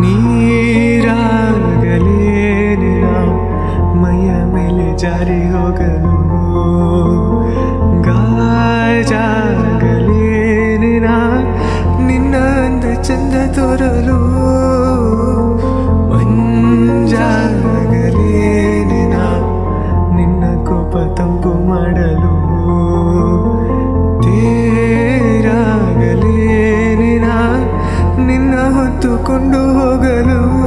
ನೀರಾಗಲೇನಿನ ಮೈಯ ಮೇಲೆ ಜಾರಿ ಹೋಗಲು ನಿನ್ನ ಅಂದ ನಿನ್ನ ಕೋಪ ತಂಪು ಮಾಡಲು ತೇರಾಗಲೇನಿನ ನಿನ್ನ ಹೊತ್ತುಕೊಂಡು ಹೋಗಲು